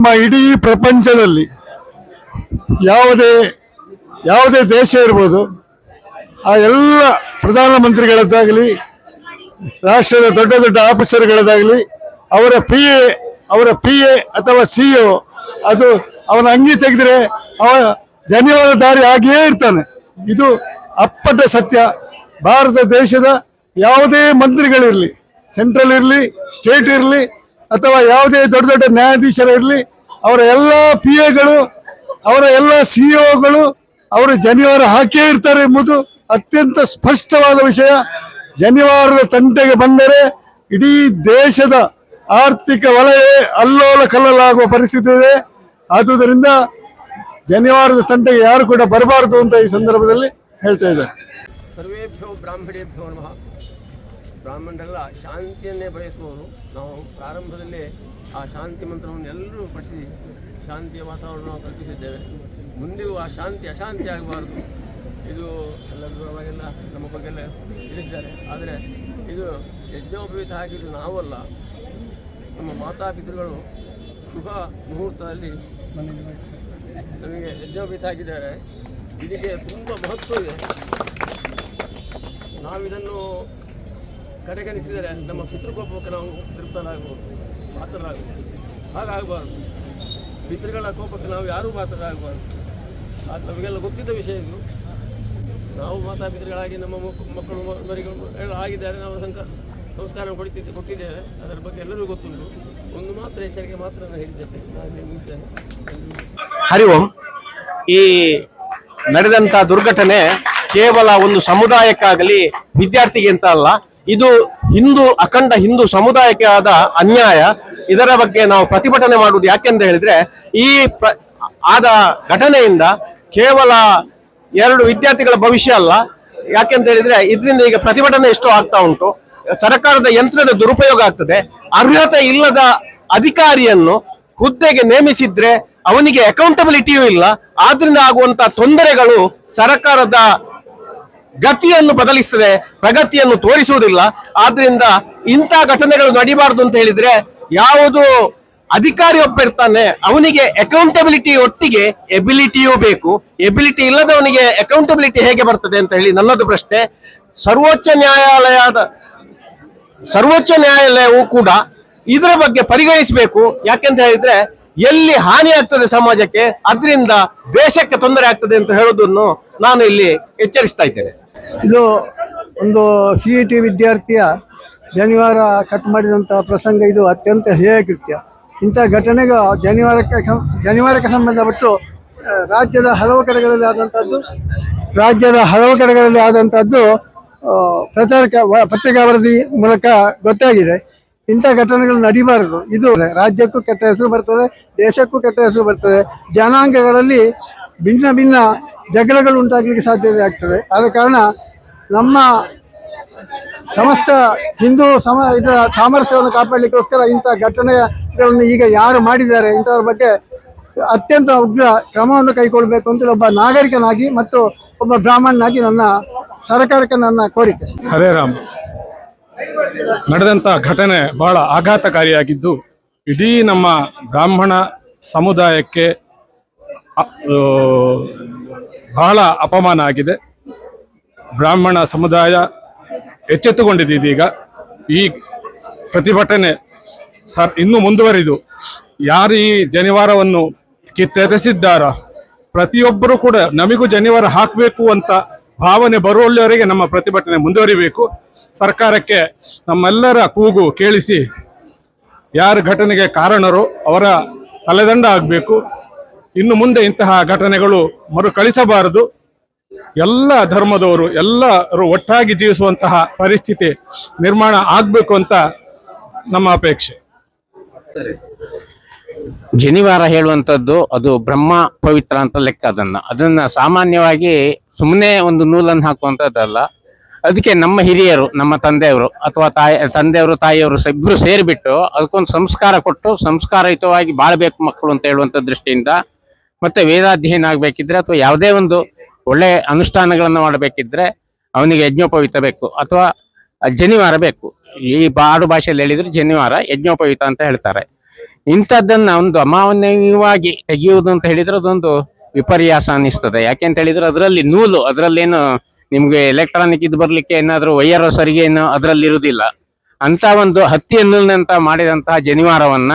ನಮ್ಮ ಇಡೀ ಪ್ರಪಂಚದಲ್ಲಿ ಯಾವುದೇ ಯಾವುದೇ ದೇಶ ಇರ್ಬೋದು, ಆ ಎಲ್ಲ ಪ್ರಧಾನಮಂತ್ರಿಗಳದ್ದಾಗಲಿ, ರಾಷ್ಟ್ರದ ದೊಡ್ಡ ದೊಡ್ಡ ಆಫೀಸರ್ಗಳದ್ದಾಗಲಿ, ಅವರ ಪಿ ಎ ಅವರ ಪಿ ಎ ಅಥವಾ ಸಿ ಒ ಅದು ಅವನ ಅಂಗಿ ತೆಗೆದ್ರೆ ಅವ ಜನಿವಾರ ದಾರಿ ಆಗಿಯೇ ಇರ್ತಾನೆ. ಇದು ಅಪ್ಪಟ ಸತ್ಯ. ಭಾರತ ದೇಶದ ಯಾವುದೇ ಮಂತ್ರಿಗಳಿರಲಿ ಸೆಂಟ್ರಲ್ ಇರಲಿ ಸ್ಟೇಟ್ ಇರಲಿ ಅಥವಾ ಯಾವುದೇ ದೊಡ್ಡ ದೊಡ್ಡ ನ್ಯಾಯಾಧೀಶರು ಇರಲಿ, ಅವರ ಎಲ್ಲ ಪಿ ಎಗಳು, ಅವರ ಎಲ್ಲ ಸಿ ಒಗಳು, ಅವರು ಜನಿವಾರ ಹಾಕೇ ಇರ್ತಾರೆ ಎಂಬುದು ಅತ್ಯಂತ ಸ್ಪಷ್ಟವಾದ ವಿಷಯ. ಜನಿವಾರದ ತಂಟೆಗೆ ಬಂದರೆ ಇಡೀ ದೇಶದ ಆರ್ಥಿಕ ವಲಯ ಅಲ್ಲೋಲ ಕಲ್ಲಲಾಗುವ ಪರಿಸ್ಥಿತಿ ಇದೆ. ಆದುದರಿಂದ ಜನಿವಾರದ ತಂಟೆಗೆ ಯಾರು ಕೂಡ ಬರಬಾರದು ಅಂತ ಈ ಸಂದರ್ಭದಲ್ಲಿ ಹೇಳ್ತಾ ಇದ್ದಾರೆ. ಸರ್ವೇಭ್ಯೋ ಬ್ರಾಹ್ಮಣೇಭ್ಯೋ ನಮಃ. ಬ್ರಾಹ್ಮಣರೆಲ್ಲ ಶಾಂತಿಯನ್ನೇ ಬಯಸುವವರು. ನಾವು ಪ್ರಾರಂಭದಲ್ಲಿ ಆ ಶಾಂತಿ ಮಂತ್ರವನ್ನು ಎಲ್ಲರೂ ಪಠಿಸಿ ಶಾಂತಿಯ ವಾತಾವರಣವನ್ನು ಕಲ್ಪಿಸಿದ್ದೇವೆ. ಮುಂದೆಯೂ ಆ ಶಾಂತಿ ಅಶಾಂತಿ ಆಗಬಾರ್ದು. ಇದು ಎಲ್ಲರೂ ಅವಾಗೆಲ್ಲ ನಮ್ಮ ಬಗ್ಗೆಲ್ಲ ತಿಳಿಸಿದ್ದಾರೆ. ಆದರೆ ಇದು ಯಜ್ಞೋಪವೀತ ಹಾಕಿದ್ದು ನಾವಲ್ಲ. ನಮ್ಮ ಮಾತಾಪಿತೃಗಳು ಶುಭ ಮುಹೂರ್ತದಲ್ಲಿ ನಮಗೆ ಯಜ್ಞೋಪವೀತ ಹಾಕಿದ್ದಾರೆ ಇದಕ್ಕೆ ತುಂಬ ಮಹತ್ವ ಇದೆ. ನಾವಿದನ್ನು ಕಡೆಗಣಿಸಿದರೆ ನಮ್ಮ ಪಿತೃಕೋಪಕ್ಕೆ ನಾವು ತೃಪ್ತರಾಗಬಹುದು ಪಾತ್ರರಾಗಬಹುದು ಹಾಗಾಗಬಾರ್ದು. ಪಿತೃಗಳ ಕೋಪಕ್ಕೆ ನಾವು ಯಾರೂ ಮಾತ್ರರಾಗಬಾರ್ದು. ಅದು ನಮಗೆಲ್ಲ ಗೊತ್ತಿದ್ದ ವಿಷಯ ಇದು. ನಾವು ಮಾತಾಪಿತೃಗಳಾಗಿ ನಮ್ಮ ಮಕ್- ಮಕ್ಕಳು, ಮರಿಗಳು ಎಲ್ಲ ಆಗಿದ್ದಾರೆ. ನಾವು ಸಂಕ, ಸಂಸ್ಕಾರ ಕೊಡ್ತಿದ್ದೆ ಕೊಟ್ಟಿದ್ದೇವೆ. ಅದರ ಬಗ್ಗೆ ಎಲ್ಲರಿಗೂ ಗೊತ್ತುಂಟು. ಒಂದು ಮಾತ್ರ ಎಚ್ಚರಿಕೆ ಮಾತ್ರ ನಾನು ಹೇಳಿದ್ದೇನೆ. ನಾನು ಮುಗಿಸ್ತೇನೆ ಹರಿ ಓಂ ಈ ನಡೆದಂತ ದುರ್ಘಟನೆ ಕೇವಲ ಒಂದು ಸಮುದಾಯಕ್ಕಾಗಲಿ, ವಿದ್ಯಾರ್ಥಿಗೆ ಅಂತ ಅಲ್ಲ ಇದು ಹಿಂದೂ ಅಖಂಡ ಹಿಂದೂ ಸಮುದಾಯಕ್ಕೆ ಆದ ಅನ್ಯಾಯ. ಇದರ ಬಗ್ಗೆ ನಾವು ಪ್ರತಿಭಟನೆ ಮಾಡುವುದು ಯಾಕೆಂತ ಹೇಳಿದ್ರೆ, ಈ ಆದ ಘಟನೆಯಿಂದ ಕೇವಲ ಎರಡು ವಿದ್ಯಾರ್ಥಿಗಳ ಭವಿಷ್ಯ ಅಲ್ಲ. ಯಾಕೆಂತ ಹೇಳಿದ್ರೆ, ಇದರಿಂದ ಈಗ ಪ್ರತಿಭಟನೆ ಎಷ್ಟು ಆಗ್ತಾ ಉಂಟು. ಸರ್ಕಾರದ ಯಂತ್ರದ ದುರುಪಯೋಗ ಆಗ್ತದೆ. ಅರ್ಹತೆ ಇಲ್ಲದ ಅಧಿಕಾರಿಯನ್ನು ಹುದ್ದೆಗೆ ನೇಮಿಸಿದ್ರೆ ಅವನಿಗೆ ಅಕೌಂಟಬಿಲಿಟಿಯೂ ಇಲ್ಲ. ಆದ್ರಿಂದ ಆಗುವಂತ ತೊಂದರೆಗಳು ಸರ್ಕಾರದ ಗತಿಯನ್ನು ಬದಲಿಸ್ತದೆ ಪ್ರಗತಿಯನ್ನು ತೋರಿಸುವುದಿಲ್ಲ. ಆದ್ರಿಂದ ಇಂಥ ಘಟನೆಗಳು ನಡಿಬಾರದು ಅಂತ ಹೇಳಿದ್ರೆ ಯಾವುದು ಅಧಿಕಾರಿ ಒಬ್ಬ ಇರ್ತಾನೆ ಅವನಿಗೆ ಅಕೌಂಟಬಿಲಿಟಿ ಒಟ್ಟಿಗೆ ಎಬಿಲಿಟಿಯೂ ಬೇಕು. ಎಬಿಲಿಟಿ ಇಲ್ಲದವನಿಗೆ ಅಕೌಂಟಬಿಲಿಟಿ ಹೇಗೆ ಬರ್ತದೆ ಅಂತ ಹೇಳಿ ನನ್ನದು ಪ್ರಶ್ನೆ. ಸರ್ವೋಚ್ಚ ನ್ಯಾಯಾಲಯದ, ಸರ್ವೋಚ್ಚ ನ್ಯಾಯಾಲಯವು ಕೂಡ ಇದರ ಬಗ್ಗೆ ಪರಿಗಣಿಸಬೇಕು. ಯಾಕೆಂತ ಹೇಳಿದ್ರೆ ಎಲ್ಲಿ ಹಾನಿ ಆಗ್ತದೆ ಸಮಾಜಕ್ಕೆ, ಅದರಿಂದ ದೇಶಕ್ಕೆ ತೊಂದರೆ ಆಗ್ತದೆ ಅಂತ ಹೇಳೋದನ್ನು ನಾನು ಇಲ್ಲಿ ಎಚ್ಚರಿಸ್ತಾ ಇದ್ದೇನೆ. ಇದು ಒಂದು ಸಿ ಇ ಟಿ ವಿದ್ಯಾರ್ಥಿಯ ಜನಿವಾರ ಕಟ್ ಮಾಡಿದಂಥ ಪ್ರಸಂಗ. ಇದು ಅತ್ಯಂತ ಹೇಯ ಕೃತ್ಯ. ಇಂಥ ಘಟನೆಗೆ ಜನಿವಾರಕ್ಕೆ ಜನಿವಾರಕ್ಕೆ ಸಂಬಂಧಪಟ್ಟು ರಾಜ್ಯದ ಹಲವು ಕಡೆಗಳಲ್ಲಿ ಆದಂಥದ್ದು, ರಾಜ್ಯದ ಹಲವು ಕಡೆಗಳಲ್ಲಿ ಆದಂಥದ್ದು ಪ್ರಚಾರಕ ಪತ್ರಿಕಾ ವರದಿ ಮೂಲಕ ಗೊತ್ತಾಗಿದೆ. ಇಂಥ ಘಟನೆಗಳು ನಡಿಬಾರದು. ಇದು ರಾಜ್ಯಕ್ಕೂ ಕೆಟ್ಟ ಹೆಸರು ಬರ್ತದೆ, ದೇಶಕ್ಕೂ ಕೆಟ್ಟ ಹೆಸರು ಬರ್ತದೆ. ಜನಾಂಗಗಳಲ್ಲಿ ಭಿನ್ನ ಭಿನ್ನ ಜಗಳಗಳು ಉಂಟಾಗಲಿಕ್ಕೆ ಸಾಧ್ಯತೆ ಆಗ್ತದೆ. ಆದ ಕಾರಣ ನಮ್ಮ ಸಮಸ್ತ ಹಿಂದೂ ಸಮ, ಇದರ ಸಾಮರಸ್ಯವನ್ನು ಕಾಪಾಡಲಿಕ್ಕೋಸ್ಕರ ಇಂಥ ಘಟನೆಗಳನ್ನು ಈಗ ಯಾರು ಮಾಡಿದ್ದಾರೆ ಇಂಥವ್ರ ಬಗ್ಗೆ ಅತ್ಯಂತ ಉಗ್ರ ಕ್ರಮವನ್ನು ಕೈಗೊಳ್ಳಬೇಕು ಅಂತ ಒಬ್ಬ ನಾಗರಿಕನಾಗಿ ಮತ್ತು ಒಬ್ಬ ಬ್ರಾಹ್ಮಣನಾಗಿ ನನ್ನ ಸರ್ಕಾರಕ್ಕೆ ನನ್ನ ಕೋರಿಕೆ. ಹರೇ ರಾಮ್. ನಡೆದಂಥ ಘಟನೆ ಬಹಳ ಆಘಾತಕಾರಿಯಾಗಿದ್ದು ಇಡೀ ನಮ್ಮ ಬ್ರಾಹ್ಮಣ ಸಮುದಾಯಕ್ಕೆ ಬಹಳ ಅಪಮಾನ ಆಗಿದೆ. ಬ್ರಾಹ್ಮಣ ಸಮುದಾಯ ಎಚ್ಚೆತ್ತುಕೊಂಡಿದೆ ಇದೀಗ. ಈ ಪ್ರತಿಭಟನೆ ಸರ್, ಇನ್ನೂ ಮುಂದುವರಿದು. ಯಾರು ಈ ಜನಿವಾರವನ್ನು ಕಿತ್ತೆಸೆಸಿದ್ದಾರೋ ಪ್ರತಿಯೊಬ್ಬರು ಕೂಡ ನಮಗೂ ಜನಿವಾರ ಹಾಕಬೇಕು ಅಂತ ಭಾವನೆ ಬರುವಲ್ಲಿವರೆಗೆ ನಮ್ಮ ಪ್ರತಿಭಟನೆ ಮುಂದುವರಿಬೇಕು. ಸರ್ಕಾರಕ್ಕೆ ನಮ್ಮೆಲ್ಲರ ಕೂಗು ಕೇಳಿಸಿ ಯಾರು ಘಟನೆಗೆ ಕಾರಣರು ಅವರ ತಲೆದಂಡ ಆಗಬೇಕು. ಇನ್ನು ಮುಂದೆ ಇಂತಹ ಘಟನೆಗಳು ಮರುಕಳಿಸಬಾರದು. ಎಲ್ಲ ಧರ್ಮದವರು, ಎಲ್ಲರೂ ಒಟ್ಟಾಗಿ ಜೀವಿಸುವಂತಹ ಪರಿಸ್ಥಿತಿ ನಿರ್ಮಾಣ ಆಗಬೇಕು ಅಂತ ನಮ್ಮ ಅಪೇಕ್ಷೆ. ಜನಿವಾರ ಹೇಳುವಂಥದ್ದು ಅದು ಬ್ರಹ್ಮ ಪವಿತ್ರ ಅಂತ ಲೆಕ್ಕ ಅದನ್ನ. ಅದನ್ನ ಸಾಮಾನ್ಯವಾಗಿ ಸುಮ್ಮನೆ ಒಂದು ನೂಲನ್ನು ಹಾಕುವಂಥದ್ದಲ್ಲ. ಅದಕ್ಕೆ ನಮ್ಮ ಹಿರಿಯರು, ನಮ್ಮ ತಂದೆಯವರು ಅಥವಾ ತಾಯಿ, ತಂದೆಯವರು, ತಾಯಿಯವರು ಇಬ್ಬರು ಸೇರಿಬಿಟ್ಟು ಅದಕ್ಕೊಂದು ಸಂಸ್ಕಾರ ಕೊಟ್ಟು ಸಂಸ್ಕಾರಯುತವಾಗಿ ಬಾಳ್ಬೇಕು ಮಕ್ಕಳು ಅಂತ ಹೇಳುವಂಥ ದೃಷ್ಟಿಯಿಂದ ಮತ್ತೆ ವೇದಾಧ್ಯಯನ ಆಗ್ಬೇಕಿದ್ರೆ ಅಥವಾ ಯಾವುದೇ ಒಂದು ಒಳ್ಳೆ ಅನುಷ್ಠಾನಗಳನ್ನು ಮಾಡಬೇಕಿದ್ರೆ ಅವನಿಗೆ ಯಜ್ಞೋಪವಿತ ಬೇಕು ಅಥವಾ ಜನಿವಾರ ಬೇಕು. ಈ ಬಾಡು ಭಾಷೆಯಲ್ಲಿ ಹೇಳಿದ್ರೆ ಜನಿವಾರ, ಯಜ್ಞೋಪವಿತ ಅಂತ ಹೇಳ್ತಾರೆ. ಇಂಥದ್ದನ್ನ ಒಂದು ಅಮಾನ್ಯವಾಗಿ ತೆಗೆಯುವುದು ಅಂತ ಹೇಳಿದ್ರೆ ಅದೊಂದು ವಿಪರ್ಯಾಸ ಅನ್ನಿಸ್ತದೆ. ಯಾಕೆ ಅಂತ ಹೇಳಿದ್ರೆ ಅದರಲ್ಲಿ ನೂಲು, ಅದರಲ್ಲೇನು ನಿಮ್ಗೆ ಎಲೆಕ್ಟ್ರಾನಿಕ್ ಇದು ಬರ್ಲಿಕ್ಕೆ ಏನಾದ್ರೂ ವೈಯರ್ ಸರಿಗೆ ಏನು ಅದರಲ್ಲಿ ಇರುವುದಿಲ್ಲ ಅಂತ ಒಂದು ಹತ್ತಿಯ ನೂಲಿನಂತ ಮಾಡಿದಂತಹ ಜನಿವಾರವನ್ನ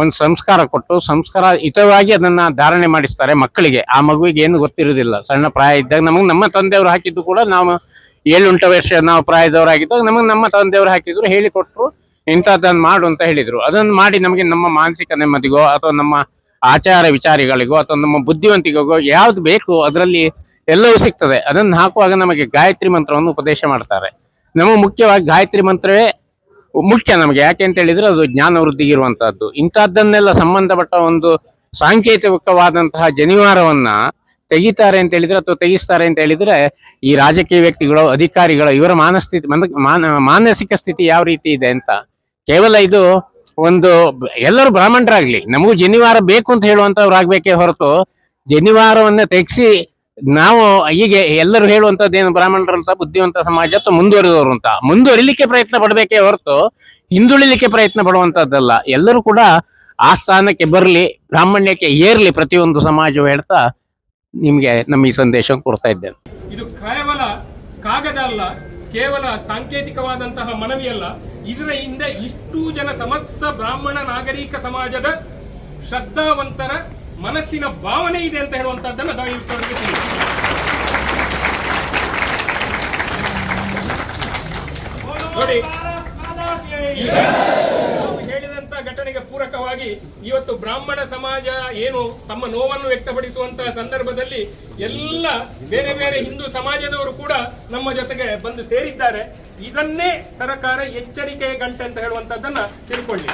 ಒಂದು ಸಂಸ್ಕಾರ ಕೊಟ್ಟು ಸಂಸ್ಕಾರ ಹಿತವಾಗಿ ಅದನ್ನ ಧಾರಣೆ ಮಾಡಿಸ್ತಾರೆ ಮಕ್ಕಳಿಗೆ. ಆ ಮಗುವಿಗೆ ಏನು ಗೊತ್ತಿರುವುದಿಲ್ಲ. ಸಣ್ಣ ಪ್ರಾಯ ಇದ್ದಾಗ ನಮಗೆ ನಮ್ಮ ತಂದೆಯವರು ಹಾಕಿದ್ದು ಕೂಡ ನಾವು ಏಳು ಎಂಟು ವರ್ಷ ನಾವು ಪ್ರಾಯದವರಾಗಿದ್ದಾಗ ನಮಗೆ ನಮ್ಮ ತಂದೆಯವರು ಹಾಕಿದ್ರು, ಹೇಳಿಕೊಟ್ರು, ಇಂಥದ್ದನ್ನು ಮಾಡು ಅಂತ ಹೇಳಿದ್ರು. ಅದನ್ನು ಮಾಡಿ ನಮಗೆ ನಮ್ಮ ಮಾನಸಿಕ ನೆಮ್ಮದಿಗೋ ಅಥವಾ ನಮ್ಮ ಆಚಾರ ವಿಚಾರಗಳಿಗೋ ಅಥವಾ ನಮ್ಮ ಬುದ್ಧಿವಂತಿಕೆಗೋ ಯಾವ್ದು ಬೇಕು ಅದರಲ್ಲಿ ಎಲ್ಲವೂ ಸಿಗ್ತದೆ. ಅದನ್ನು ಹಾಕುವಾಗ ನಮಗೆ ಗಾಯತ್ರಿ ಮಂತ್ರವನ್ನು ಉಪದೇಶ ಮಾಡ್ತಾರೆ. ನಮಗೆ ಮುಖ್ಯವಾಗಿ ಗಾಯತ್ರಿ ಮಂತ್ರವೇ ಮುಖ್ಯ ನಮಗೆ ಯಾಕೆ ಅಂತ ಹೇಳಿದ್ರೆ ಅದು ಜ್ಞಾನ ವೃದ್ಧಿಗೆ ಇರುವಂತಹದ್ದು. ಇಂಥದ್ದನ್ನೆಲ್ಲ ಸಂಬಂಧಪಟ್ಟ ಒಂದು ಸಾಂಕೇತಿಕವಾದಂತಹ ಜನಿವಾರವನ್ನ ತೆಗಿತಾರೆ ಅಂತ ಹೇಳಿದ್ರೆ ಅಥವಾ ತೆಗಿಸ್ತಾರೆ ಅಂತ ಹೇಳಿದ್ರೆ ಈ ರಾಜಕೀಯ ವ್ಯಕ್ತಿಗಳು, ಅಧಿಕಾರಿಗಳು, ಇವರ ಮಾನಸ್ಥಿತಿ, ಮನ- ಮಾನ, ಮಾನಸಿಕ ಸ್ಥಿತಿ ಯಾವ ರೀತಿ ಇದೆ ಅಂತ. ಕೇವಲ ಇದು ಒಂದು ಎಲ್ಲರೂ ಬ್ರಾಹ್ಮಣರಾಗ್ಲಿ. ನಮಗೂ ಜನಿವಾರ ಬೇಕು ಅಂತ ಹೇಳುವಂತವ್ರಾಗ್ಬೇಕೇ ಹೊರತು ಜನಿವಾರವನ್ನ ತೆಗೆಸಿ ನಾವು ಹೀಗೆ ಎಲ್ಲರೂ ಹೇಳುವಂತದ್ದು ಏನು ಬ್ರಾಹ್ಮಣರಂತ ಬುದ್ಧಿವಂತ ಸಮಾಜ ಮುಂದುವರಿದವರು ಅಂತ? ಮುಂದುವರಿಲಿಕ್ಕೆ ಪ್ರಯತ್ನ ಪಡಬೇಕೇ ಹೊರತು ಹಿಂದುಳಿಲಿಕ್ಕೆ ಪ್ರಯತ್ನ ಪಡುವಂತದ್ದಲ್ಲ ಎಲ್ಲರೂ ಕೂಡ ಆ ಸ್ಥಾನಕ್ಕೆ ಬರಲಿ, ಬ್ರಾಹ್ಮಣ್ಯಕ್ಕೆ ಏರ್ಲಿ ಪ್ರತಿಯೊಂದು ಸಮಾಜವು ಹೇಳ್ತಾ ನಿಮ್ಗೆ ನಮ್ಮ ಈ ಸಂದೇಶ ಕೊಡ್ತಾ ಇದ್ದೇನೆ. ಇದು ಕೇವಲ ಕಾಗದ ಅಲ್ಲ, ಕೇವಲ ಸಾಂಕೇತಿಕವಾದಂತಹ ಮನವಿಯಲ್ಲ ಇದರ ಹಿಂದೆ ಇಷ್ಟು ಜನ ಸಮಸ್ತ ಬ್ರಾಹ್ಮಣ ನಾಗರಿಕ ಸಮಾಜದ ಶ್ರದ್ಧಾವಂತರ ಮನಸ್ಸಿನ ಭಾವನೆ ಇದೆ ಅಂತ ಹೇಳುವಂತಹದ್ದನ್ನು ದಯವಿಟ್ಟು ತಿಳಿಸಿ. ನೋಡಿ ಹೇಳಿದಂತ ಘಟನೆಗೆ ಪೂರಕವಾಗಿ ಇವತ್ತು ಬ್ರಾಹ್ಮಣ ಸಮಾಜ ಏನು ತಮ್ಮ ನೋವನ್ನು ವ್ಯಕ್ತಪಡಿಸುವಂತಹ ಸಂದರ್ಭದಲ್ಲಿ ಎಲ್ಲ ಬೇರೆ ಬೇರೆ ಹಿಂದೂ ಸಮಾಜದವರು ಕೂಡ ನಮ್ಮ ಜೊತೆಗೆ ಬಂದು ಸೇರಿದ್ದಾರೆ ಇದನ್ನೇ ಸರ್ಕಾರ ಎಚ್ಚರಿಕೆಯ ಗಂಟೆ ಅಂತ ಹೇಳುವಂತದ್ದನ್ನ ತಿಳ್ಕೊಳ್ಳಿ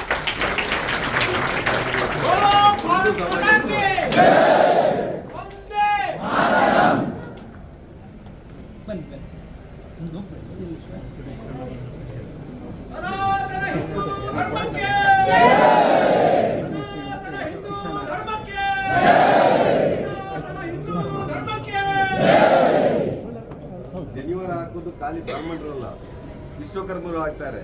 ಜನಿವಾರ ಹಾಕೋದು ಖಾಲಿ ಬ್ರಾಹ್ಮಣರಲ್ಲ ವಿಶ್ವಕರ್ಮರು ಆಗ್ತಾರೆ.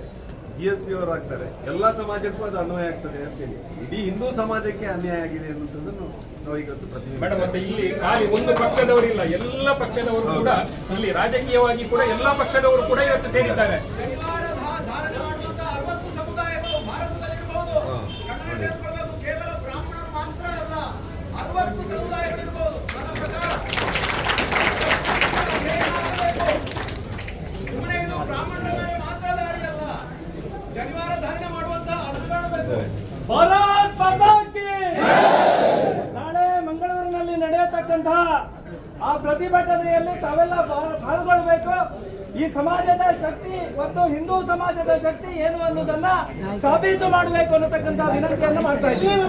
ಜಿ ಎಸ್ ಪಿ ಅವರು ಆಗ್ತಾರೆ. ಎಲ್ಲ ಸಮಾಜಕ್ಕೂ ಅದು ಅನ್ವಯ ಆಗ್ತದೆ ಅಂತೇಳಿ ಇಡೀ ಹಿಂದೂ ಸಮಾಜಕ್ಕೆ ಅನ್ಯಾಯ ಆಗಿದೆ ಅನ್ನುವಂಥದ್ದನ್ನು ನಾವು ಇವತ್ತು ಮೇಡಮ್ ಮತ್ತೆ ಇಲ್ಲಿ ಖಾಲಿ ಒಂದು ಪಕ್ಷದವರಿಲ್ಲ ಎಲ್ಲ ಪಕ್ಷದವರು ಕೂಡ ಇಲ್ಲಿ ರಾಜಕೀಯವಾಗಿ ಕೂಡ ಎಲ್ಲ ಪಕ್ಷದವರು ಕೂಡ ಇವತ್ತು ಸೇರಿದ್ದಾರೆ. ಕೇವಲ ಬ್ರಾಹ್ಮಣರು ಮಾತ್ರ ಅಲ್ಲ ಅರವತ್ತು ಸಮುದಾಯಗಳಿರ್ಬೋದು. ನನ್ನ ಪ್ರಕಾರ ಸುಮ್ಮನೆ ಇದು ಬ್ರಾಹ್ಮಣರ ಮೇಲೆ ಮಾತ್ರ ದಾಳಿ ಅಲ್ಲ ಜನಿವಾರ ಧಾರಣೆ ಮಾಡುವಂತಹ ಅನುಗಾಣಬೇಕು ಭಾರತ್ ಮಾತಾ ಕಿ ನಾಳೆ ಮಂಗಳೂರಿನಲ್ಲಿ ನಡೆಯತಕ್ಕಂತಹ ಆ ಪ್ರತಿಭಟನೆಯಲ್ಲಿ ತಾವೆಲ್ಲ ಪಾಲ್ಗೊಳ್ಬೇಕು. ಈ ಸಮಾಜದ ಶಕ್ತಿ ಮತ್ತು ಹಿಂದೂ ಸಮಾಜದ ಶಕ್ತಿ ಏನು ಅನ್ನೋದನ್ನ ಸಾಬೀತು ಮಾಡಬೇಕು ಅನ್ನತಕ್ಕಂಥ ವಿನಂತಿಯನ್ನು ಮಾಡ್ತಾ ಇದ್ದೀವಿ